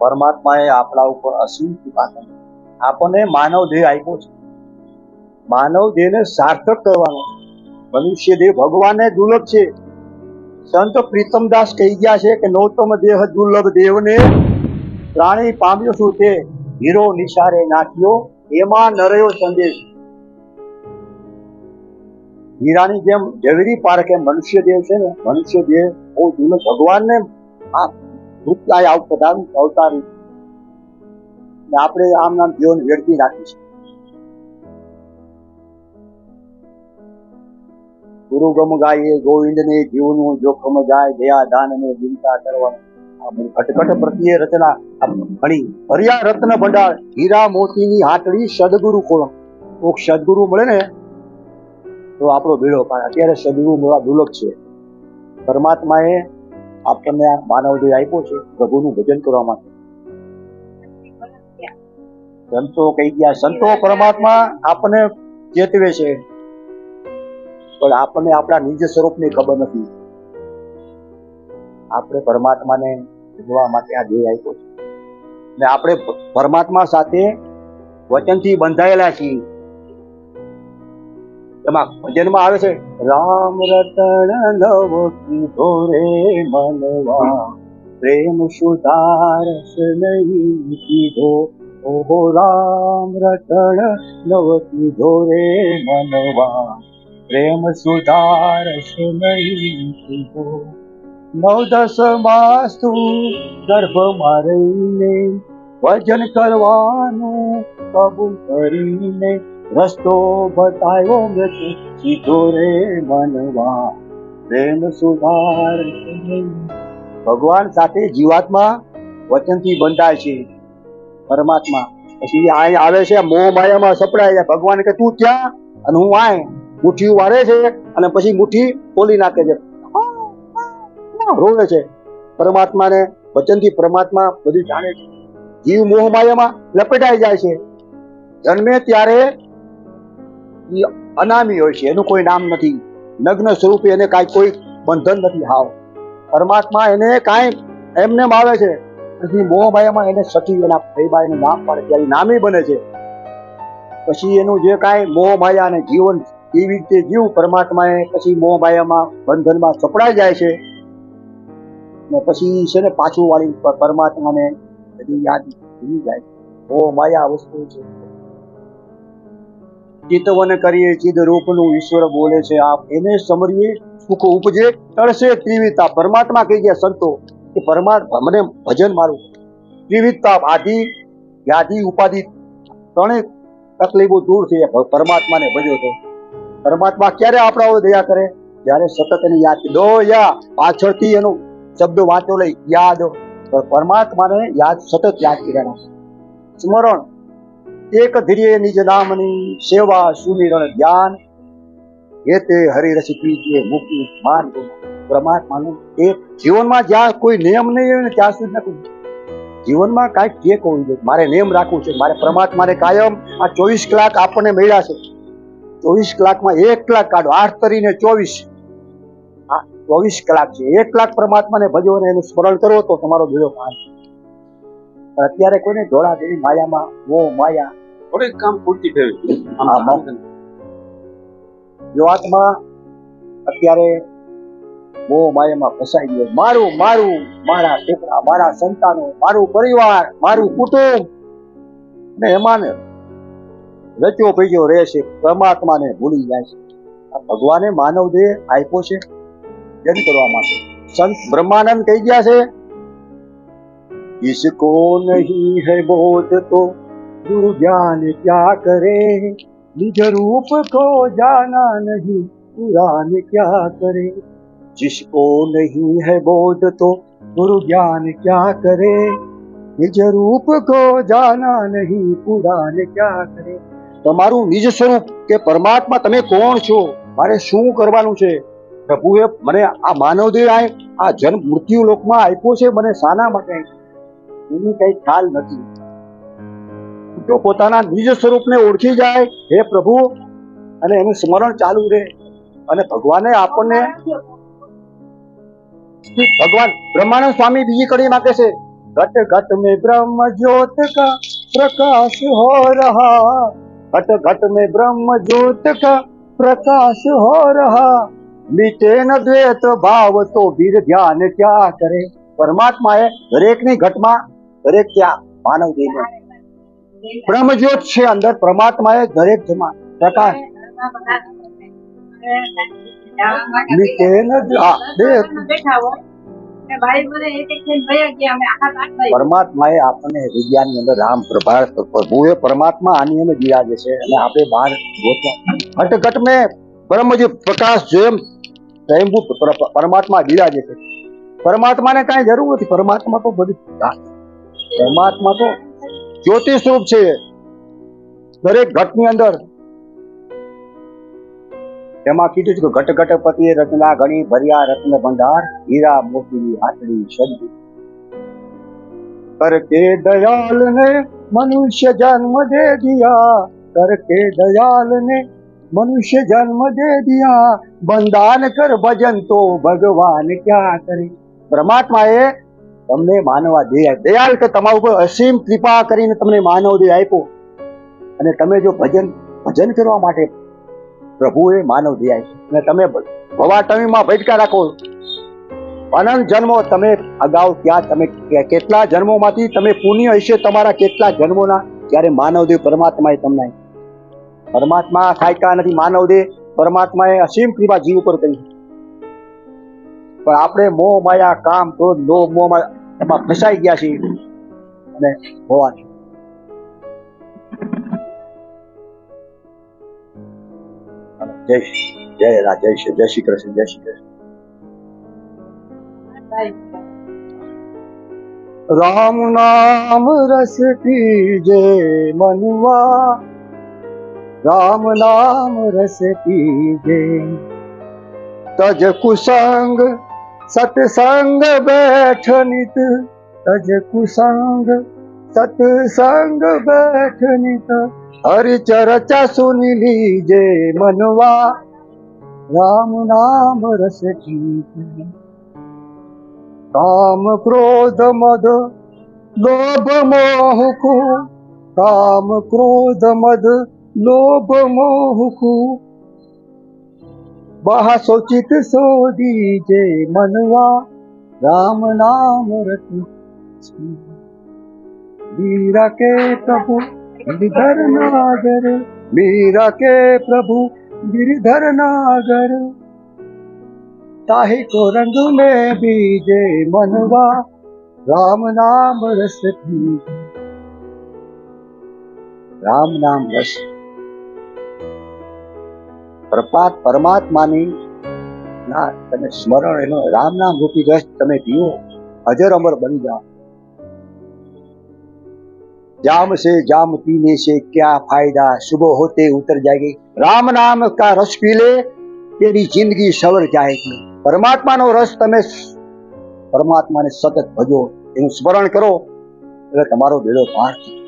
પરમાત્માએ આપણા ઉપર અસીમ કૃપા કરી આપણને માનવ દેહ આપ્યો છે. માનવ દેહને સાર્થક કરવાનો મનુષ્ય દેહ ભગવાનને દુર્લભ છે. સંત પ્રીતમદાસ કહી ગયા છે કે નૌતમ દેહ દુર્લભ દેવને પ્રાણી પામ્યો છું તે હીરો નિશારે નાખ્યો, એમાં નરયો સંદેશ. હીરાની જેમ ઝવેરી પારખે મનુષ્ય દેવ છે ને, મનુષ્ય દેહ બહુ દુર્લભ. ભગવાનને આ રૂપલાય આવું પધારું અવતારી ને આપણે આમ નામ જીવન વેડફી નાખી છે ગુરુગમ ગોવિંદ ને જીવનું જોખમ ગાય, દયા, દાન ને ચિંતા કરવાનું. ખટખટ પ્રત્યે રચના ભણી હરિયા રત્ન ભંડાર, હીરા મોતીની હાટડી સદગુરુ કોણ કોક સદગુરુ મળે ને, તો આપણો ભીડો પણ અત્યારે સદગુરુ મળવા દુર્લભ છે. પરમાત્માએ આપણને આ માનવ દેહ આપ્યો છે, પ્રભુનું ભજન કરવા માટે. સંતો કહી ગયા, સંતો, પરમાત્મા આપણને ચેતવે છે. પણ આપણને આપણા નિજ સ્વરૂપની ખબર નથી. આપણે પરમાત્માને જોવા માટે આ દેહ આપ્યો છે. ને આપણે પરમાત્મા સાથે વચનથી બંધાયેલા છીએ. એમાં ભજનમાં આવે છે, રામ રતન નવ કીધો રે મનવા, પ્રેમ સુધારસ નહીં કીધો, ઓહો રામ રતન નવ કીધો રે મનવા, પ્રેમ સુધારસ નહીં કીધો. નવ દસ માસ તું ગર્ભમાં રહીને ભજન કરવાનું કબૂલ કરીને રસ્તો બતાવ્યો મેં સીધો રે મનવા. પ્રેમ સુધાર. ભગવાન સાથે જીવાત્મા વચનથી બંધાય છે. પરમાત્મા. પછી અહીં આવે છે, મોહ માયામાં સપડાય છે. ભગવાન કે તું ક્યાં? અને હું આય મુઠ્ઠી વારે છે અને પછી મુઠ્ઠી ખોલી નાખે છે. રોવે છે. પરમાત્માને વચનથી પરમાત્મા બધું જાણે છે. જીવ મોહ માયામાં લપેટાઈ જાય છે. જન્મે ત્યારે ઈ અનામી હોય છે, એનું કોઈ નામ નથી. નગ્ન સ્વરૂપે એને કાંઈ કોઈ બંધન નથી, હાવ. પરમાત્મા એને કાંઈ એમને એમ આવે છે પછી મોહ માયામાં એને સખી એના એનું નામ પાડે ત્યારે નામી બને છે. પછી એનું જે કાંઈ મોહ માયા અને જીવન એવી રીતે જીવ, પરમાત્માએ પછી મોહ માયામાં બંધનમાં સપડાઈ જાય છે. ને પછી છે ને પાછું વાળી પરમાત્માને બધી યાદ ભૂલી જાય મોહ માયા વસ્તુ છે. ચિતવન કરીએ ચિદ રૂપનું ઈશ્વર બોલે છે. આપ એને સમરીએ સુખ ઉપજે, તળશે. ત્રિવિધતા પરમાત્મા કહી ગયા સંતો કે પરમાત્મા, મને ભજન મારું. ત્રિવિધતા આદિ વ્યાધિ, ઉપાધિ ત્રણેય તકલીફો દૂર થઈ પરમાત્માને ભજ્યો તો. પરમાત્મા ક્યારે આપણા દયા કરે? જ્યારે સતત એની યાદ દો યા પાછળથી એનો શબ્દ વાંચો લઈ, યાદ. પરમાત્માને યાદ, સતત યાદ કર્યા સ્મરણ. એક ધીરે નિજ નામની સેવા સુમિરણ ધ્યાન. એ તે હરિરસ જે મૂકી માન પરમાત્માનું એક જીવનમાં જ્યાં કોઈ નિયમ નહીં હોય ને ત્યાં સુધી નથી. જીવનમાં કાંઈક ટેક હોવી જોઈએ મારે નિયમ રાખવું છે, મારે પરમાત્માને કાયમ આ ચોવીસ કલાક આપણને મળ્યા છે. ચોવીસ કલાકમાં એક કલાક કાઢો, આઠ તરીને ચોવીસ. આ ચોવીસ કલાક છે. એક કલાક પરમાત્માને ભજો અને એનું સ્મરણ કરો તો તમારો બેડો પાર અત્યારે કોઈને ધોળા દેવી માયામાં, મો માયા થોડીક કામ પૂરતી ફેરવી હા, હા. યુવાતમાં અત્યારે મોહ માયામાં ફસાઈ ગયો મારું મારું મારા છોકરા મારા સંતાનો મારું પરિવાર મારું કુટુંબ ને એમાં ને રચ્યો પૈજો રહે છે પરમાત્માને ભૂલી જાય છે આ ભગવાને માનવ દેહ આપ્યો છે જન કરવા માટે સંત બ્રહ્માનંદ કહી ગયા છે इसको नहीं है बोध तो गुरु ज्ञान क्या करे निज रूप को जाना नहीं पुराण क्या करे जिसको नहीं है बोध तो गुरु ज्ञान क्या करे निज रूप को जाना नहीं પુરાણ ક્યાં કરે તમારું નિજ સ્વરૂપ કે પરમાત્મા તમે કોણ છો મારે શું કરવાનું છે પ્રભુએ મને આ માનવ દેહ આ આ જન્મ મૃત્યુ લોકમાં આપ્યો છે મને શાના માટે આપ્યો? એની કઈ ખ્યાલ નથી જો પોતાના નિજ સ્વરૂપને ઓળખી જાય હે પ્રભુ, અને એનું સ્મરણ ચાલુ રહે, અને ભગવાને આપણને ભગવાન બ્રહ્માનંદ સ્વામી બીજી કડી માંગે છે, ઘટ ઘટ મે બ્રહ્મ જ્યોત કા પ્રકાશ હો રહા. ઘટ ઘટ મે બ્રહ્મ જ્યોત કા પ્રકાશ હો રહા. મીટે ન દ્વેત ભાવ તો વીર ધ્યાન ક્યાં કરે? પરમાત્માએ દરેકની ઘટમાં દરેક ક્યાં માનવ જઈને બ્રહ્મ જ્યોત છે અંદર પરમાત્માએ દરેક જમા. પ્રકાશ મીટે ન દ્વે- હા, દેહ પરમાત્માએ આપણને વિજ્ઞાનની અંદર રામ પ્રભાર પ્રભુએ પરમાત્મા આની અંદર બિરાજે છે અને આપણે બહાર ઘટ મેં બ્રહ્મ જે પ્રકાશ જેમ સ્વયંભૂ પર- પર- પરમાત્મા બિરાજે છે. પરમાત્માને કાંઈ જરૂર નથી. પરમાત્મા તો બધું પરમાત્મા તો જ્યોતિષ રૂપ છે. દરેક ઘટની અંદર એમાં કીધું છે કે ઘટ ઘટપતિ રત્ના ઘણી ભર્યા રત્ન ભંડાર, હીરા મોતી આટલી શબ્દ કરકે દયાલ ને મનુષ્ય જન્મ દે દિયા. કરકે દયાલ ને મનુષ્ય જન્મ દે દિયા. બંધાન કર ભજન તો ભગવાન ક્યાં કરે? એ તમને માનવા દે. દયાલ કે તમારા ઉપર અસીમ કૃપા કરીને તમને માનવ દેહ આપ્યો. અને તમે જો ભજન ભજન કરવા માટે પ્રભુએ માનવ આપ્યો. અને તમે ભવાટવીમાં ભટકા રાખો. અનંત જન્મો તમે અગાઉ ત્યાં તમે કેટલા જન્મોમાંથી તમે પુણ્ય હશે તમારા કેટલા જન્મોના, ત્યારે માનવદેવ પરમાત્માએ તમને પરમાત્મા ખાયકા નથી માનવદેવ પરમાત્માએ અસીમ કૃપા જીવ ઉપર કરી. પણ આપણે મોહ માયા, કામ, ક્રોધ, લોભ, મોહ માયા એમાં ફસાઈ ગયા છીએ અને હોવાની જય જય રા, જય શ્રી જય શ્રી કૃષ્ણ, જય શ્રી કૃષ્ણ. રામ નામ રસ પીજે મનવા, રામ નામ રસ પીજે તજ કુસંગ સતસંગ બેઠ નિત તજ કુસંગ. સતસંગ બેઠ નિત હરિ ચરચા સુની લીજે મનવા. રામ નામ રસ પીજે કામ ક્રોધ મદ, લોભ મોહ કો કામ ક્રોધ મદ, લોભ મોહ કો બહા સોચિત સોદી જે મનવા રામ નામ રતિ મીરા કે પ્રભુ गिरधर नागर मीरा के प्रभु गिरधर नागर ताहि को रंग में बीजे मनवा राम नाम रस पीजे રામ નામ રસ પ્રપાત પરમાત્માની ના, તમે સ્મરણ, એનો રામ નામ રૂપી રસ તમે પીઓ, અજર અમર બની જાઓ. જામ સે જામ પીને સે ક્યા ફાયદા? શુભ હોતે ઉતર જાયગી. રામ નામ કા રસ પી લે, તેની જિંદગી સવર જાયગી પરમાત્માનો રસ તમે પરમાત્માને સતત ભજો. એનું સ્મરણ કરો. એટલે તમારો બેડો પાર થઈ